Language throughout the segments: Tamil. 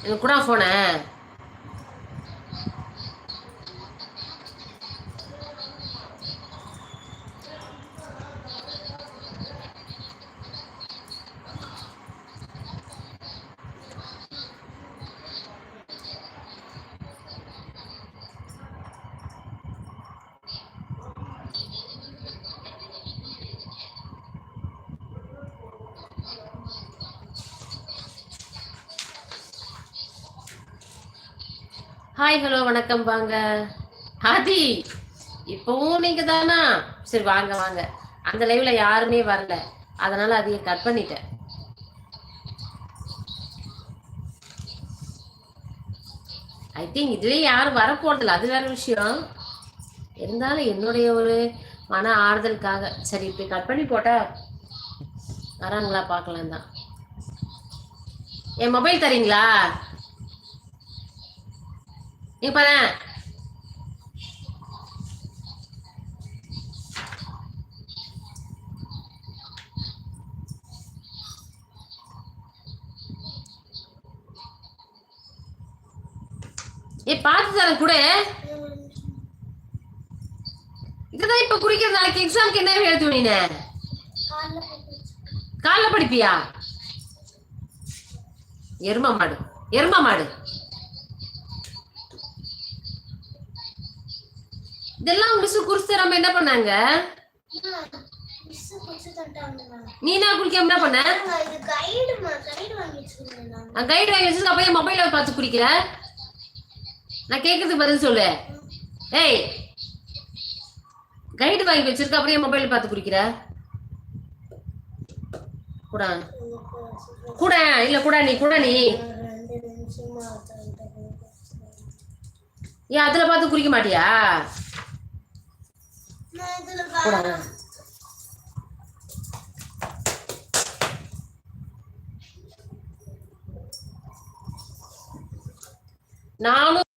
எனக்கு கூட ஃபோனை ஹாய் ஹலோ வணக்கம் வாங்க. ஆதி இப்பவும் நீங்க தானா? சரி வாங்க வாங்க. அந்த லைவ்ல யாருமே வரல. அதனால அதையும் கட் பண்ணிட்டேன். ஐ திங்க் இதுலயே யாரும் வர அது வேற விஷயம். இருந்தாலும் என்னுடைய ஒரு மன ஆறுதலுக்காக. சரி இப்படி கட் பண்ணி போட்டா வராங்களா பார்க்கலாம் தான் என் மொபைல் தரீங்களா? நீ பாரு. ஏ பார்த்து தரேன் கூட. இதுதான் இப்ப குடிக்கிற நாளைக்கு எக்ஸாம்க்கு என்ன எழுத்து நீனு காலைல படிப்பியா? எரும மாடு எரும மாடு. இதெல்லாம் மிஸ் குடிச்சு தராம என்ன பண்ணாங்க? நீ என்ன குடிக்காம என்ன பண்ண? கைடு வாங்கி வச்சு அப்பயே மொபைல பார்த்து குடிக்கிற நான் கேக்குறதுக்கு பதில் சொல்லு. ஏய் கைடு வாங்கி வச்சிருக்க அப்படியே மொபைல் பார்த்து குடிக்கிற? கூட. கூட இல்ல கூட நீ கூட நீ. ஏன் அதுல பார்த்து குடிக்க மாட்டியா? நானும்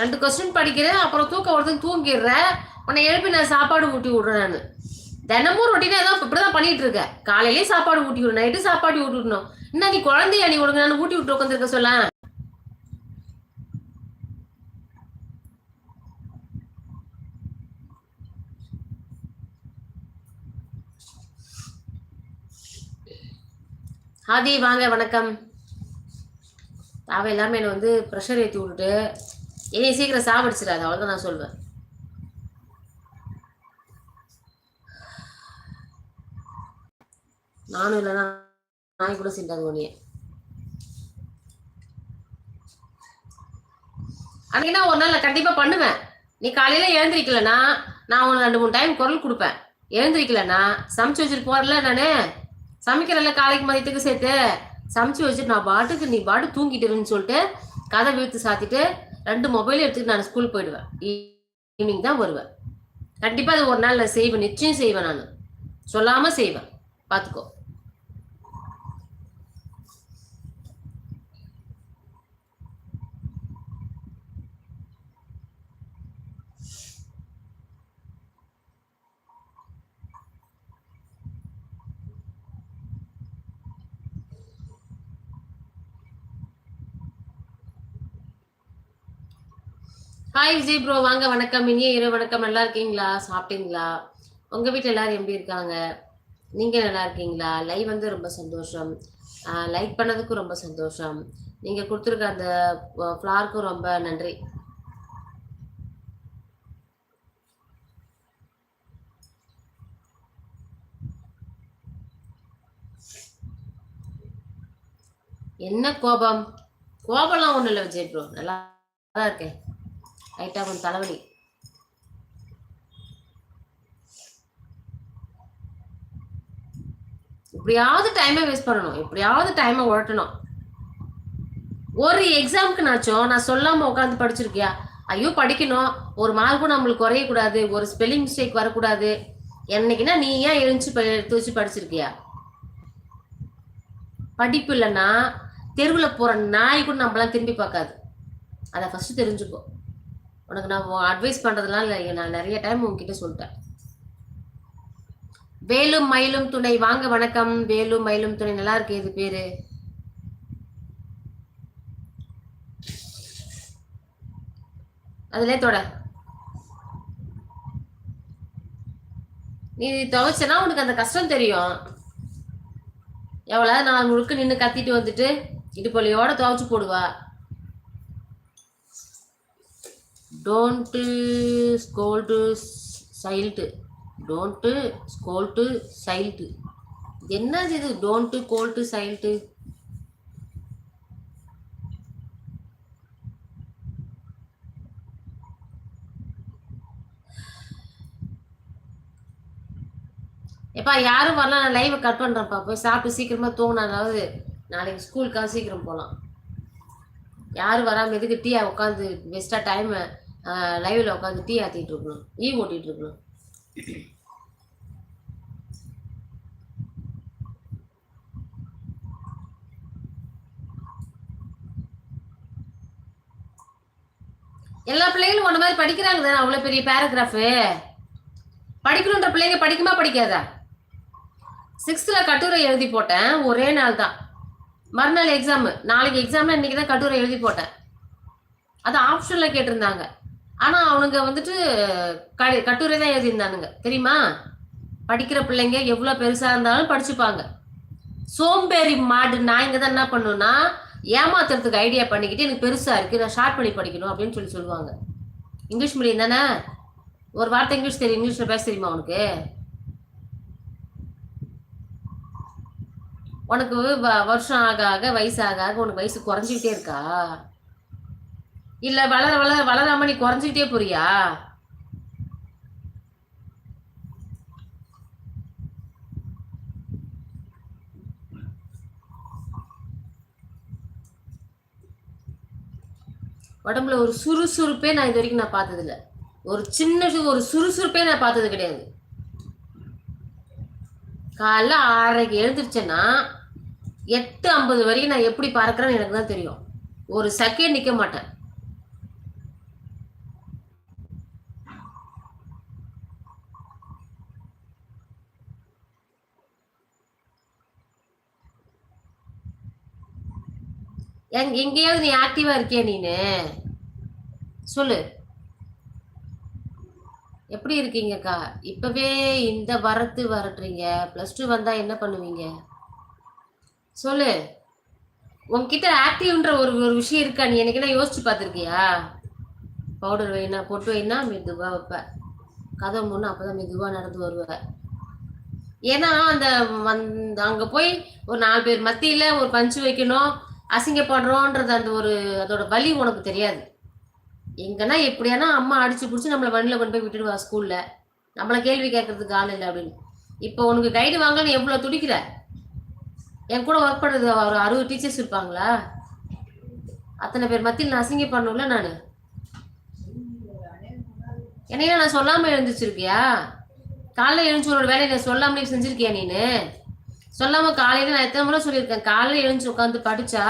ரெண்டு கொஸ்டின் படிக்கிறேன் அப்புறம் தூக்கம் வரதுக்கு தூங்கிடுறேன். உன்னை எழுப்பி நான் சாப்பாடு ஊட்டி விடுறேன் நான். தினமும் ரொட்டீனா தான் இப்படிதான் பண்ணிட்டு இருக்கேன் காலையிலேயே சாப்பாடு ஊட்டி விடணும் நைட்டு சாப்பாடு ஊட்டி விடணும். என்ன நீ குழந்தைய நீ விடுங்க நான் ஊட்டி விட்டு உட்காந்துருக்க சொல்ல? ஆதி வாங்க வணக்கம். அவ எல்லாமே என்னை வந்து ப்ரெஷர் ஏற்றி விட்டுட்டு என்னை சீக்கிரம் சாப்பிடுச்சிடாது அவ்வளோதான் நான் சொல்வேன். நானும் இல்லைன்னா நாய் கூட சிந்தாது உன்னைய அன்னைக்கு நான் ஒரு நாள் நான் கண்டிப்பா பண்ணுவேன். நீ காலையில எழுந்திரிக்கலன்னா நான் உனக்கு ரெண்டு மூணு டைம் குரல் கொடுப்பேன். எழுந்திருக்கலனா சமைச்சு வச்சுட்டு போறல நானு. சமைக்கிறல்ல காலைக்கு மதியத்துக்கு சேர்த்து. சமைச்சு வச்சுட்டு நான் பாட்டுக்கு நீ பாட்டு தூங்கிட்டுருன்னு சொல்லிட்டு கதை வீழ்த்து சாத்திட்டு ரெண்டு மொபைல் எடுத்துட்டு நான் ஸ்கூல் போயிடுவேன். ஈவினிங் தான் வருவேன். கண்டிப்பாக அது ஒரு நாள் நான் செய்வேன். நிச்சயம் செய்வேன் நான். சொல்லாமல் செய்வேன். பார்த்துக்கோ ஹாய் விஜய் ப்ரோ வாங்க வணக்கம். இனிய இரவு வணக்கம். நல்லா இருக்கீங்களா? சாப்பிட்டீங்களா? உங்க வீட்டில் எல்லாரும் எப்படி இருக்காங்க? நீங்க நல்லா இருக்கீங்களா? லைவ் வந்து ரொம்ப சந்தோஷம். லைக் பண்ணதுக்கும் ரொம்ப சந்தோஷம். நீங்க கொடுத்துருக்க அந்த ஃப்ளார்க்கும் ரொம்ப நன்றி. என்ன கோபம்? கோபம்லாம் ஒன்றும் இல்லை விஜய் ப்ரோ நல்லா தான் இருக்கேன். லைட்டாக கொஞ்சம் தலைவலி. எப்படியாவது டைமை வேஸ்ட் பண்ணணும். எப்படியாவது டைமை உழட்டணும் ஒரு எக்ஸாமுக்கு நாச்சும் நான் சொல்லாம உட்காந்து படிச்சிருக்கியா? ஐயோ படிக்கணும். ஒரு மார்க்கும் நம்மளுக்கு குறையக்கூடாது. ஒரு ஸ்பெல்லிங் மிஸ்டேக் வரக்கூடாது. என்னைக்குன்னா நீ ஏன் எழுந்து எடுத்து வச்சு படிச்சிருக்கியா? படிப்பு இல்லைன்னா தெருவில் போகிற நாய் கூட நம்மளாம் திரும்பி பார்க்காது. அதை ஃபஸ்ட்டு தெரிஞ்சுக்கோ. உனக்கு நான் அட்வைஸ் பண்ணுறதுனால நான் நிறைய டைம் உங்ககிட்ட சொல்லிட்டேன். வேலும் மயிலும் துணை. வாங்க வணக்கம். வேலும் மயிலும் துணை. நல்லா இருக்கு இது பேரு. அதுல தொட. நீ துவைச்சனா உனக்கு அந்த கஷ்டம் தெரியும். எவ்வளவு நான் முழுக்க நின்று கத்திட்டு வந்துட்டு இடுப்பொலியோட துவைச்சு போடுவா. Don't scold child don't scold child என்னது இது? டோன்ட்டு கோல்ட்டு சைல்டு எப்பா யாரும் வரலாம் நான் லைவை கட் பண்ணுறேன்ப்பா போய் சாப்பிட்டு சீக்கிரமாக தூங்கினா அதாவது நாளைக்கு ஸ்கூலுக்காக சீக்கிரம் போகலாம் யாரும் வராமல் எதுக்கு டீ உட்காந்து பெஸ்ட்டாக டைமை லைவில் உட்காந்து டீ ஆற்றிட்டு இருக்கணும். ஈ ஓட்டிகிட்டு இருக்கணும். எல்லா பிள்ளைங்களும் ஒன்று மாதிரி படிக்கிறாங்க தானே அவ்வளோ பெரிய பேராகிராஃபு படிக்கணுன்ற பிள்ளைங்க படிக்குமா படிக்காதா? சிக்ஸ்த்தில் கட்டுரை எழுதி போட்டேன் ஒரே நாள் தான். மறுநாள் எக்ஸாமு நாளைக்கு எக்ஸாமில் இன்னைக்கு தான் கட்டுரை எழுதி போட்டேன். அது ஆப்ஷனில் கேட்டிருந்தாங்க. ஆனால் அவனுங்க வந்துட்டு கட்டுரை தான் எழுதியிருந்தானுங்க. தெரியுமா? படிக்கிற பிள்ளைங்க எவ்வளோ பெருசாக இருந்தாலும் படிச்சுப்பாங்க. சோம்பேறி மாடு நான் இங்கே தான் என்ன பண்ணுன்னா ஏமாத்துறதுக்கு ஐடியா பண்ணிக்கிட்டு எனக்கு பெருசாக இருக்குது நான் ஷார்ட் பண்ணி படிக்கணும் அப்படின்னு சொல்லி சொல்லுவாங்க. இங்கிலீஷ் மீடியம் தானே? ஒரு வார்த்தை இங்கிலீஷ் தெரியும் இங்கிலீஷில் பேச தெரியுமா உனக்கு? உனக்கு வருஷம் ஆக ஆக வயசு ஆக ஆக உனக்கு வயசு குறைஞ்சிக்கிட்டே இருக்கா? இல்ல வளர வளர வளராம நீ குறைஞ்சிக்கிட்டே போறியா? உடம்புல ஒரு சுறுசுறுப்பே நான் இது வரைக்கும் நான் பார்த்தது இல்லை ஒரு சின்ன ஒரு சுறுசுறுப்பே நான் பார்த்தது கிடையாது. காலைல ஆறரைக்கு எழுந்திரிச்சேன்னா எட்டு ஐம்பது வரைக்கும் நான் எப்படி பார்க்குறேன்னு எனக்கு தான் தெரியும். ஒரு செகண்ட் நிற்க மாட்டேன். எங் எங்கேயாவது நீ ஆக்டிவா இருக்கியா நீனு? சொல்லு. எப்படி இருக்கீங்கக்கா? இப்பவே இந்த வரத்து வரட்டுறீங்க. ப்ளஸ் டூ வந்தா என்ன பண்ணுவீங்க? சொல்லு. உங்ககிட்ட ஆக்டிவ்ன்ற ஒரு ஒரு விஷயம் இருக்கா நீ? என்னைக்குன்னா யோசிச்சு பார்த்துருக்கியா? பவுடர் வைனா பொட்டு வைனா மெதுவாக வைப்ப. கதை அப்போ அப்பதான் மெதுவாக நடந்து வருவ. ஏன்னா அந்த அந்த அங்கே போய் ஒரு நாலு பேர் மத்தியில் ஒரு பஞ்சு வைக்கணும். அசிங்கப்படுறோன்றது அந்த ஒரு அதோட வலி உனக்கு தெரியாது. எங்கன்னா எப்படியானா அம்மா அடிச்சு பிடிச்சி நம்மளை வண்டியில் கொண்டு போய் விட்டுடுவா ஸ்கூலில் நம்மளை கேள்வி கேட்கறதுக்கு ஆள் இல்லை அப்படின்னு. இப்போ உனக்கு கைடு வாங்கன்னு எவ்வளோ துடிக்கிற? என் கூட ஒர்க் பண்ணுறது ஒரு அறுபது டீச்சர்ஸ் இருப்பாங்களா? அத்தனை பேர் மத்தியில் நான் அசிங்க பண்ணும்ல நான்? என்னையா நான் சொல்லாமல் எழுந்திரிச்சிருக்கியா? காலைல எழுந்துச்சு உன்னோட வேலையை நான் சொல்லாமலே செஞ்சிருக்கியா நீனு? சொல்லாம காலையில நான் எத்தனை முறை சொல்லியிருக்கேன்? காலையில எழுந்து உட்காந்து படிச்சா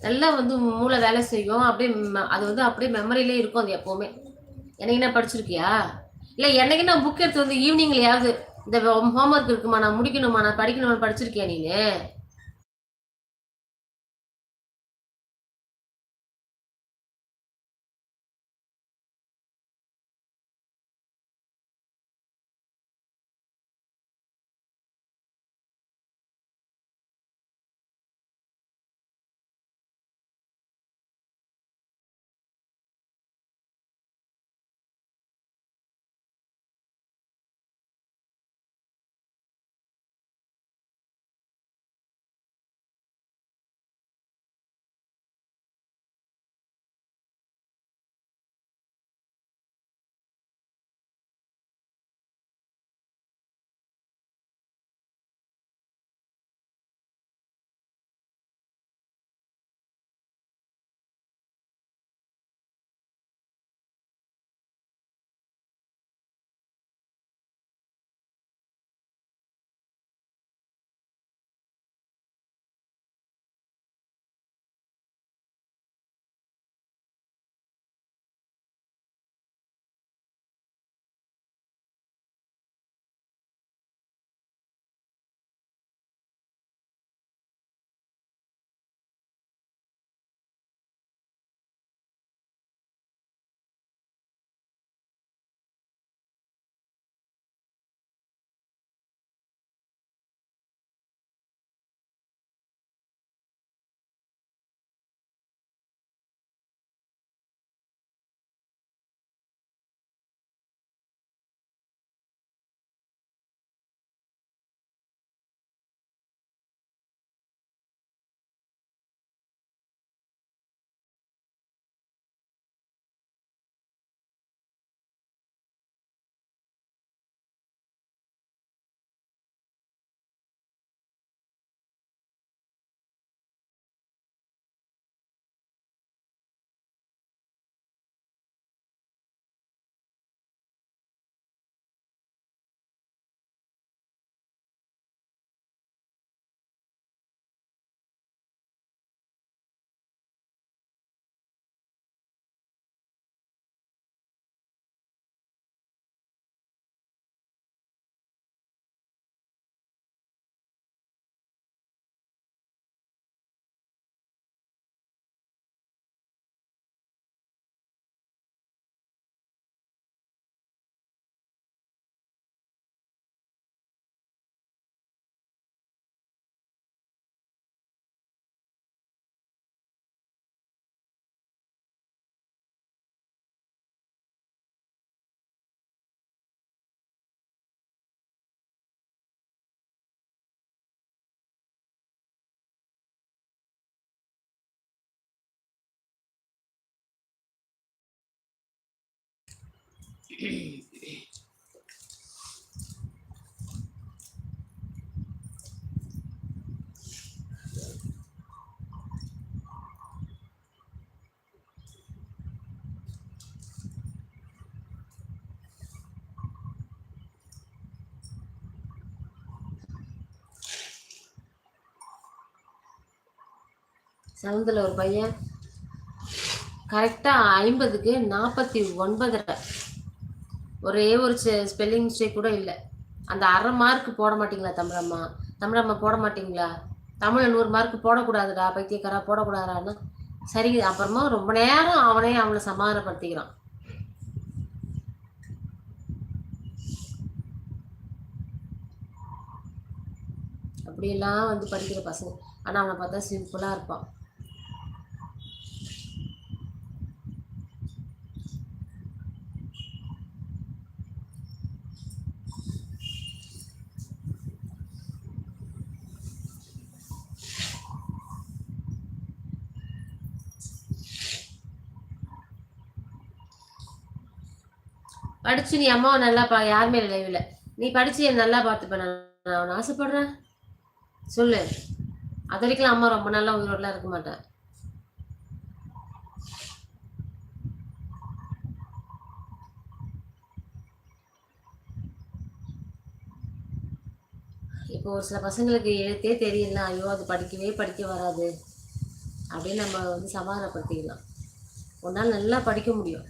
நல்லா வந்து மூளை வேலை செய்யும். அப்படியே அது வந்து அப்படியே மெமரியிலே இருக்கும் அது எப்பவுமே. என்னைக்கு என்ன படிச்சிருக்கியா? இல்லை என்னைக்கு நான் புக் எடுத்து வந்து ஈவினிங்லயாவது இந்த ஹோம்ஒர்க் இருக்குமா? நான் முடிக்கணுமா? நான் படிக்கணுமா படிச்சிருக்கியா நீனு? செவன்த்தில் ஒரு பையன். கரெக்டாக ஐம்பதுக்கு நாற்பத்தி ஒன்பதரை. ஒரே ஒரு ஸ்பெல்லிங் மிஸ்டேக் கூட இல்லை. அந்த அரை மார்க் போட மாட்டீங்களா தமிழம்மா தமிழம்மா போட மாட்டீங்களா? தமிழ் நூறு மார்க் போடக்கூடாதுடா பைத்தியக்காரா போடக்கூடாதான்னு. சரி அப்புறமா ரொம்ப நேரம் அவனே அவனை சமாதானப்படுத்திக்கிறான். அப்படியெல்லாம் வந்து படிக்கிற பசங்க. ஆனால் அவனை பார்த்தா சிம்பிளாக இருப்பான். படிச்சு நீ அம்மாவை நல்லா பா யாருமே லைவ்ல நீ படிச்சு என்னை நல்லா பார்த்துப்ப நான் நான் அவனை ஆசைப்படுறேன். சொல்லு. அது வரைக்கும் அம்மா ரொம்ப நல்லா உயிரோடலாம் இருக்க மாட்டேன். இப்போ ஒரு சில பசங்களுக்கு எழுத்தே தெரியல ஐயோ அது படிக்கவே படிக்க வராது அப்படின்னு நம்ம வந்து சமாதானப்படுத்திக்கலாம். உன்னால் நல்லா படிக்க முடியும்.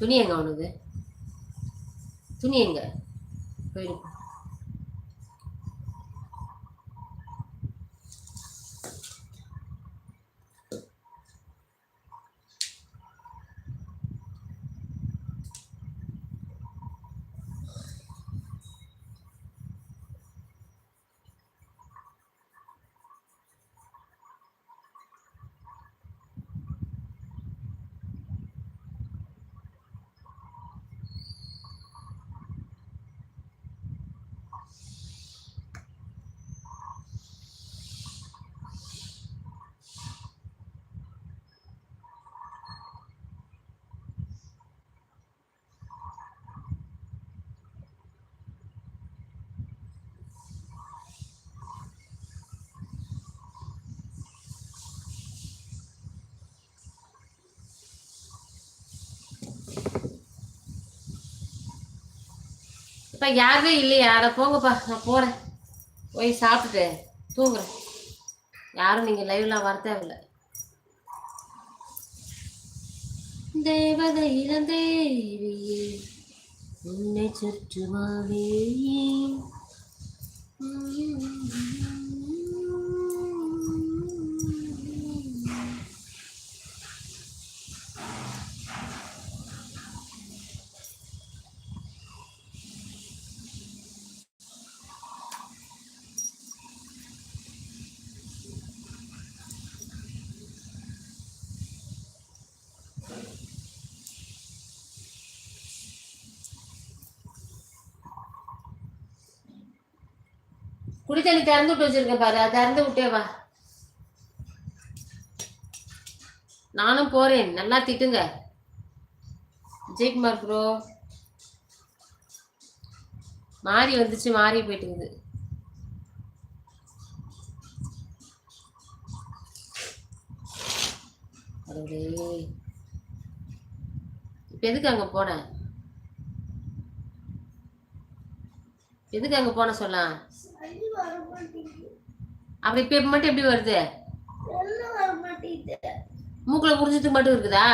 துணி எங்க அவனுக்கு துணி எங்க? போயிடு இப்ப யாருமே இல்லையா. அதை போங்கப்பா நான் போறேன். போய் சாப்பிட்டுட்டு தூங்குறேன். யாரும் நீங்க லைவ்ல வர தேவையில்ல. தேவதை இளந்தேவியே உன்னை சுற்றுமாவே குடி தண்ணி திறந்து விட்டு வச்சிருக்கேன் பாரு திறந்து விட்டே வா. நானும் போறேன். நல்லா திட்டுங்க. ஜெயக்குமார் ப்ரோ மாறி வந்துச்சு மாறி போயிட்டுங்குது இப்ப எதுக்கு அங்க போன? எதுக்கு அங்க போன சொல்ல அப்படி இப்ப மட்டும் எப்படி வருது? மூக்குல புரிஞ்சதுக்கு மட்டும் இருக்குதா?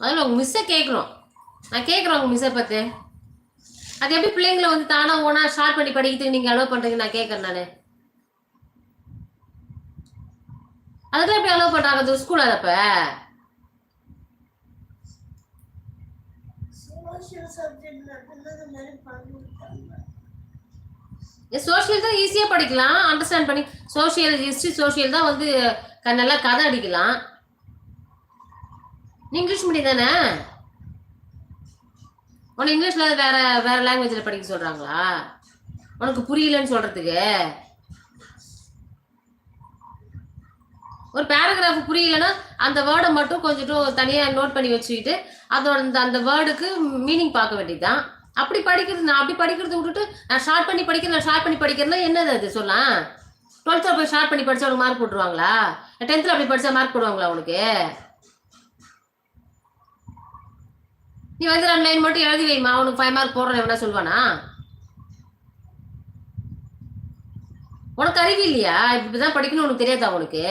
அதில் உங்க மிஸ்ஸை கேட்குறோம் நான் கேட்குறேன் உங்க மிஸ்ஸை பார்த்து அது எப்படி பிள்ளைங்களை வந்து தானா ஓனா ஷார்ட் பண்ணி படிக்கிறதுக்கு நீங்க அலோவ் பண்றீங்க நான் கேட்கறேன் நானு. அதுக்கெல்லாம் எப்படி அலோவ் பண்றாங்க? அது ஸ்கூல் அதப்ப சோஷியல் தான் ஈஸியா படிக்கலாம். அண்டர்ஸ்டாண்ட் பண்ணி சோஷியல் ஹிஸ்டரி சோஷியல் தான் வந்து நல்லா கதை அடிக்கலாம். இங்கிலீஷ் மீடியம் தானே? உன்னை இங்கிலீஷ்ல வேற வேற லாங்குவேஜ்ல படிக்க சொல்றாங்களா? உனக்கு புரியலன்னு சொல்றதுக்கு? ஒரு பேராகிராஃப் புரியலன்னா அந்த வேர்டை மட்டும் கொஞ்சம் தனியாக நோட் பண்ணி வச்சுக்கிட்டு அதோட அந்த அந்த வேர்டுக்கு மீனிங் பார்க்க வேண்டியதுதான். அப்படி படிக்கிறது நான் அப்படி படிக்கிறத விட்டுட்டு நான் ஷார்ட் பண்ணி படிக்கிறேன் நான் ஷார்ட் பண்ணி படிக்கிறேன்னா என்னது அது சொல்லலாம்? டுவெல்த்தில் போய் ஷார்ட் பண்ணி படித்தா உனக்கு மார்க் போட்டுருவாங்களா? டென்த்தில் அப்படி படித்தா மார்க் போடுவாங்களா உனக்கு? நீ வந்து ரெண்டு லைன் மட்டும் எழுதி வைமா உனக்கு ஃபைவ் மார்க் போடுறேன் எவனா சொல்லுவானா? உனக்கு அறிவு இல்லையா? இப்படிதான் படிக்கணும் உனக்கு தெரியாதா உனக்கு?